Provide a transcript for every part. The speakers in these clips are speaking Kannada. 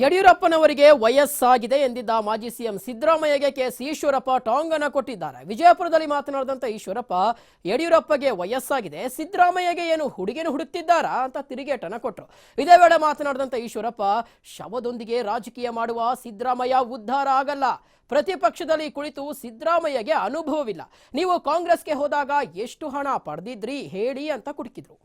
ಯಡಿಯೂರಪ್ಪನವರಿಗೆ ವಯಸ್ಸಾಗಿದೆ ಎಂದಿದ್ದ ಮಾಜಿ ಸಿಎಂ ಸಿದ್ದರಾಮಯ್ಯಗೆ ಕೆಎಸ್ ಈಶ್ವರಪ್ಪ ಟಾಂಗನ ಕೊಟ್ಟಿದ್ದಾರೆ. ವಿಜಯಪುರದಲ್ಲಿ ಮಾತನಾಡಿದಂತ ಈಶ್ವರಪ್ಪ, ಯಡಿಯೂರಪ್ಪಗೆ ವಯಸ್ಸಾಗಿದೆ, ಸಿದ್ದರಾಮಯ್ಯಗೆ ಏನು ಹುಡುಗಿನ ಹುಡುಕ್ತಿದ್ದಾರಾ ಅಂತ ತಿರುಗೇಟನ ಕೊಟ್ಟರು ಇದೇ ವೇಳೆ ಮಾತನಾಡಿದಂತ ಈಶ್ವರಪ್ಪ, ಶವದೊಂದಿಗೆ ರಾಜಕೀಯ ಮಾಡುವ ಸಿದ್ದರಾಮಯ್ಯ ಉದ್ಧಾರ ಆಗಲ್ಲ. ಪ್ರತಿಪಕ್ಷದಲ್ಲಿ ಕುಳಿತು ಸಿದ್ದರಾಮಯ್ಯಗೆ ಅನುಭವವಿಲ್ಲ. ನೀವು ಕಾಂಗ್ರೆಸ್ಗೆ ಹೋದಾಗ ಎಷ್ಟು ಹಣ ಪಡೆದಿದ್ರಿ ಹೇಳಿ ಅಂತ ಕುಟುಕಿದ್ರು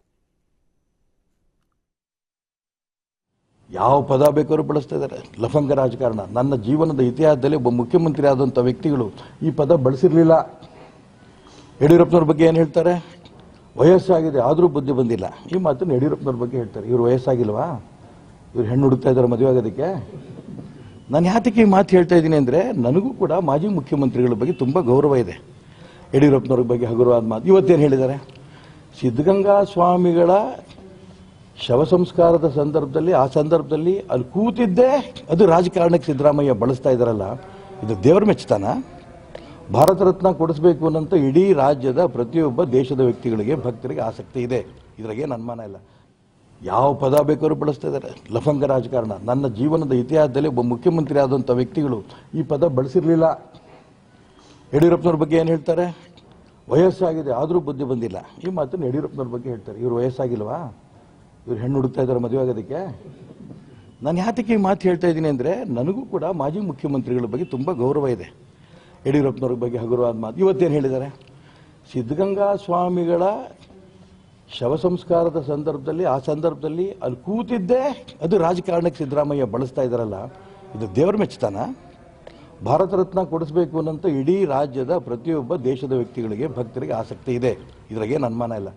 ಯಾವ ಪದ ಬೇಕಾದ್ರೂ ಬಳಸ್ತಾ ಇದ್ದಾರೆ. ಲಫಂಗ ರಾಜಕಾರಣ. ನನ್ನ ಜೀವನದ ಇತಿಹಾಸದಲ್ಲಿ ಒಬ್ಬ ಮುಖ್ಯಮಂತ್ರಿ ಆದಂಥ ವ್ಯಕ್ತಿಗಳು ಈ ಪದ ಬಳಸಿರಲಿಲ್ಲ. ಯಡಿಯೂರಪ್ಪನವ್ರ ಬಗ್ಗೆ ಏನು ಹೇಳ್ತಾರೆ? ವಯಸ್ಸಾಗಿದೆ, ಆದರೂ ಬುದ್ಧಿ ಬಂದಿಲ್ಲ. ಈ ಮಾತನ್ನು ಯಡಿಯೂರಪ್ಪನವ್ರ ಬಗ್ಗೆ ಹೇಳ್ತಾರೆ. ಇವ್ರು ವಯಸ್ಸಾಗಿಲ್ವಾ? ಇವ್ರು ಹೆಣ್ಣು ಹುಡುಕ್ತಾ ಇದ್ದಾರೆ ಮದುವೆ ಆಗೋದಕ್ಕೆ. ನಾನು ಯಾತಕ್ಕೆ ಈ ಮಾತು ಹೇಳ್ತಾ ಇದ್ದೀನಿ ಅಂದರೆ, ನನಗೂ ಕೂಡ ಮಾಜಿ ಮುಖ್ಯಮಂತ್ರಿಗಳ ಬಗ್ಗೆ ತುಂಬ ಗೌರವ ಇದೆ. ಯಡಿಯೂರಪ್ಪನವ್ರ ಬಗ್ಗೆ ಹಗುರವಾದ ಮಾತು. ಇವತ್ತೇನು ಹೇಳಿದ್ದಾರೆ? ಸಿದ್ಧಗಂಗಾ ಸ್ವಾಮಿಗಳ ಶವ ಸಂಸ್ಕಾರದ ಸಂದರ್ಭದಲ್ಲಿ, ಆ ಸಂದರ್ಭದಲ್ಲಿ ಅಲ್ಲಿ ಕೂತಿದ್ದೇ ಅದು ರಾಜಕಾರಣಕ್ಕೆ ಸಿದ್ದರಾಮಯ್ಯ ಬಳಸ್ತಾ ಇದ್ದಾರಲ್ಲ, ಇದು ದೇವರ ಮೆಚ್ಚತಾನ. ಭಾರತ ರತ್ನ ಕೊಡಿಸ್ಬೇಕು ಅನ್ನೋಂಥ ಇಡೀ ರಾಜ್ಯದ ಪ್ರತಿಯೊಬ್ಬ ದೇಶದ ವ್ಯಕ್ತಿಗಳಿಗೆ, ಭಕ್ತರಿಗೆ ಆಸಕ್ತಿ ಇದೆ. ಇದ್ರಾಗೇನು ಅನುಮಾನ ಇಲ್ಲ. ಯಾವ ಪದ ಬೇಕಾದ್ರೂ ಬಳಸ್ತಾ ಇದ್ದಾರೆ. ಲಫಂಗ ರಾಜಕಾರಣ. ನನ್ನ ಜೀವನದ ಇತಿಹಾಸದಲ್ಲಿ ಒಬ್ಬ ಮುಖ್ಯಮಂತ್ರಿ ಆದಂಥ ವ್ಯಕ್ತಿಗಳು ಈ ಪದ ಬಳಸಿರಲಿಲ್ಲ. ಯಡಿಯೂರಪ್ಪನವ್ರ ಬಗ್ಗೆ ಏನು ಹೇಳ್ತಾರೆ? ವಯಸ್ಸಾಗಿದೆ, ಆದರೂ ಬುದ್ಧಿ ಬಂದಿಲ್ಲ. ಈ ಮಾತನ್ನು ಯಡಿಯೂರಪ್ಪನವ್ರ ಬಗ್ಗೆ ಹೇಳ್ತಾರೆ. ಇವರು ವಯಸ್ಸಾಗಿಲ್ವಾ? ಇವ್ರು ಹೆಣ್ಣು ಹುಡುಕ್ತಾ ಇದ್ದಾರೆ ಮದುವೆ ಆಗೋದಕ್ಕೆ. ನಾನು ಯಾತಕ್ಕೆ ಈ ಮಾತು ಹೇಳ್ತಾ ಇದ್ದೀನಿ ಅಂದರೆ, ನನಗೂ ಕೂಡ ಮಾಜಿ ಮುಖ್ಯಮಂತ್ರಿಗಳ ಬಗ್ಗೆ ತುಂಬ ಗೌರವ ಇದೆ. ಯಡಿಯೂರಪ್ಪನವ್ರ ಬಗ್ಗೆ ಹಗುರವಾದ ಮಾತು. ಇವತ್ತೇನು ಹೇಳಿದ್ದಾರೆ? ಸಿದ್ಧಗಂಗಾ ಸ್ವಾಮಿಗಳ ಶವ ಸಂಸ್ಕಾರದ ಸಂದರ್ಭದಲ್ಲಿ, ಆ ಸಂದರ್ಭದಲ್ಲಿ ಅಲ್ಲಿ ಕೂತಿದ್ದೇ ಅದು ರಾಜಕಾರಣಕ್ಕೆ ಸಿದ್ದರಾಮಯ್ಯ ಬಳಸ್ತಾ ಇದ್ದಾರಲ್ಲ, ಇದು ದೇವರ ಮೆಚ್ಚುತ್ತಾನ? ಭಾರತ ರತ್ನ ಕೊಡಿಸ್ಬೇಕು ಅನ್ನೋಂಥ ಇಡೀ ರಾಜ್ಯದ ಪ್ರತಿಯೊಬ್ಬ ದೇಶದ ವ್ಯಕ್ತಿಗಳಿಗೆ, ಭಕ್ತರಿಗೆ ಆಸಕ್ತಿ ಇದೆ. ಇದ್ರಾಗೇನು ಅನುಮಾನ ಇಲ್ಲ.